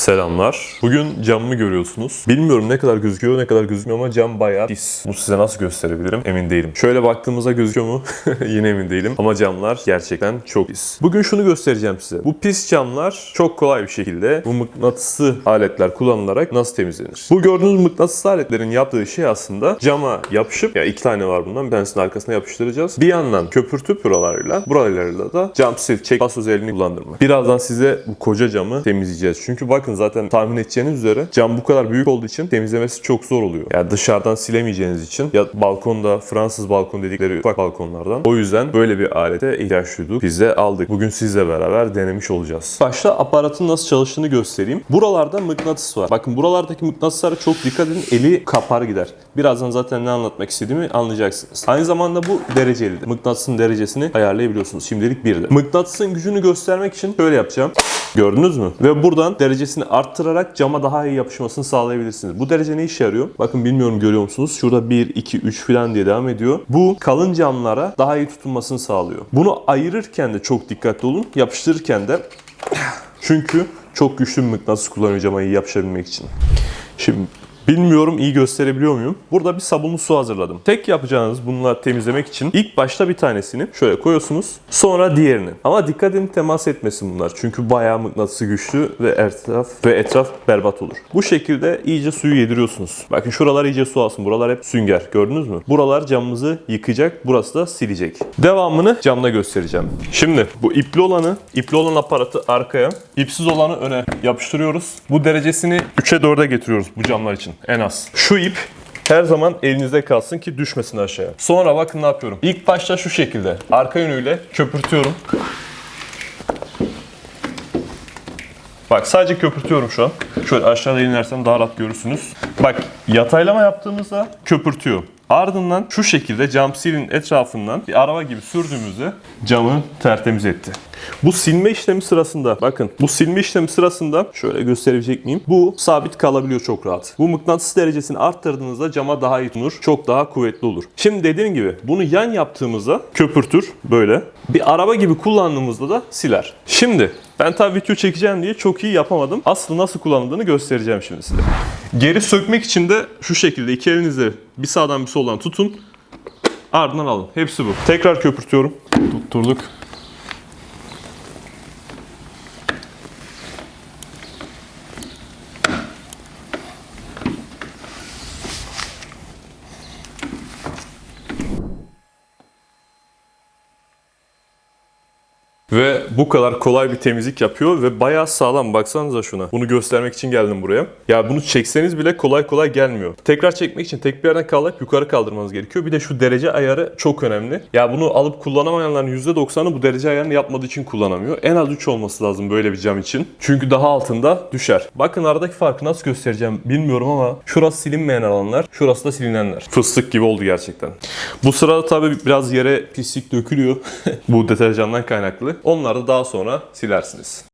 Selamlar. Bugün camımı görüyorsunuz. Bilmiyorum ne kadar gözüküyor ne kadar gözükmüyor ama cam bayağı pis. Bunu size nasıl gösterebilirim emin değilim. Şöyle baktığımızda gözüküyor mu yine emin değilim. Ama camlar gerçekten çok pis. Bugün şunu göstereceğim size. Bu pis camlar çok kolay bir şekilde bu mıknatıslı aletler kullanılarak nasıl temizlenir? Bu gördüğünüz mıknatıslı aletlerin yaptığı şey aslında cama yapışıp ya iki tane var bundan bir tanesini arkasına yapıştıracağız. Bir yandan köpürtüp buralarıyla buralarıyla da cam sil çek bas özelliğini kullandırmak. Birazdan size bu koca camı temizleyeceğiz. Çünkü bakın zaten tahmin edeceğiniz üzere cam bu kadar büyük olduğu için temizlemesi çok zor oluyor. Yani dışarıdan silemeyeceğiniz için ya balkonda Fransız balkon dedikleri ufak balkonlardan. O yüzden böyle bir alete ihtiyaç duyduk. Biz de aldık. Bugün sizle beraber denemiş olacağız. Başta aparatın nasıl çalıştığını göstereyim. Buralarda mıknatıs var. Bakın buralardaki mıknatıslara çok dikkat edin. Eli kapar gider. Birazdan zaten ne anlatmak istediğimi anlayacaksınız. Aynı zamanda bu dereceli. de. Mıknatısın derecesini ayarlayabiliyorsunuz. Şimdilik 1'de. Mıknatısın gücünü göstermek için şöyle yapacağım. Gördünüz mü? Ve buradan derecesini arttırarak cama daha iyi yapışmasını sağlayabilirsiniz. Bu derece ne işe yarıyor? Bakın bilmiyorum görüyor musunuz? Şurada 1, 2, 3 falan diye devam ediyor. Bu kalın camlara daha iyi tutunmasını sağlıyor. Bunu ayırırken de çok dikkatli olun. Yapıştırırken de çünkü çok güçlü bir mıknatıs kullanıyor cama iyi yapışabilmek için. Şimdi Bilmiyorum iyi gösterebiliyor muyum? Burada bir sabunlu su hazırladım. Tek yapacağınız bunları temizlemek için ilk başta bir tanesini şöyle koyuyorsunuz. Sonra diğerini. Ama dikkat edin temas etmesin bunlar. Çünkü bayağı mıknatısı güçlü ve etraf ve etraf berbat olur. Bu şekilde iyice suyu yediriyorsunuz. Bakın şuralar iyice su alsın. Buralar hep sünger. Gördünüz mü? Buralar camımızı yıkacak. Burası da silecek. Devamını camda göstereceğim. Şimdi bu ipli olanı, ipli olan aparatı arkaya, ipsiz olanı öne yapıştırıyoruz. Bu derecesini 3'e 4'e getiriyoruz bu camlar için en az. Şu ip her zaman elinizde kalsın ki düşmesin aşağıya. Sonra bakın ne yapıyorum. İlk başta şu şekilde arka yönüyle köpürtüyorum. Bak sadece köpürtüyorum şu an. Şöyle aşağıda inersem daha rahat görürsünüz. Bak yataylama yaptığımızda köpürtüyor. Ardından şu şekilde cam silin etrafından bir araba gibi sürdüğümüzde camı tertemiz etti. Bu silme işlemi sırasında bakın bu silme işlemi sırasında şöyle gösterebilecek miyim? Bu sabit kalabiliyor çok rahat. Bu mıknatıs derecesini arttırdığınızda cama daha iyi tutunur. Çok daha kuvvetli olur. Şimdi dediğim gibi bunu yan yaptığımızda köpürtür böyle. Bir araba gibi kullandığımızda da siler. Şimdi ben tabii video çekeceğim diye çok iyi yapamadım. Aslında nasıl kullanıldığını göstereceğim şimdi size. Geri sökmek için de şu şekilde iki elinizle bir sağdan bir soldan tutun. Ardından alın. Hepsi bu. Tekrar köpürtüyorum. Tutturduk. Ve bu kadar kolay bir temizlik yapıyor ve bayağı sağlam. Baksanıza şuna. Bunu göstermek için geldim buraya. Ya bunu çekseniz bile kolay kolay gelmiyor. Tekrar çekmek için tek bir yerden kaldırıp yukarı kaldırmanız gerekiyor. Bir de şu derece ayarı çok önemli. Ya bunu alıp kullanamayanların %90'ı bu derece ayarını yapmadığı için kullanamıyor. En az 3 olması lazım böyle bir cam için. Çünkü daha altında düşer. Bakın aradaki farkı nasıl göstereceğim bilmiyorum ama şurası silinmeyen alanlar, şurası da silinenler. Fıstık gibi oldu gerçekten. Bu sırada tabii biraz yere pislik dökülüyor. bu deterjandan kaynaklı. Onları da daha sonra silersiniz.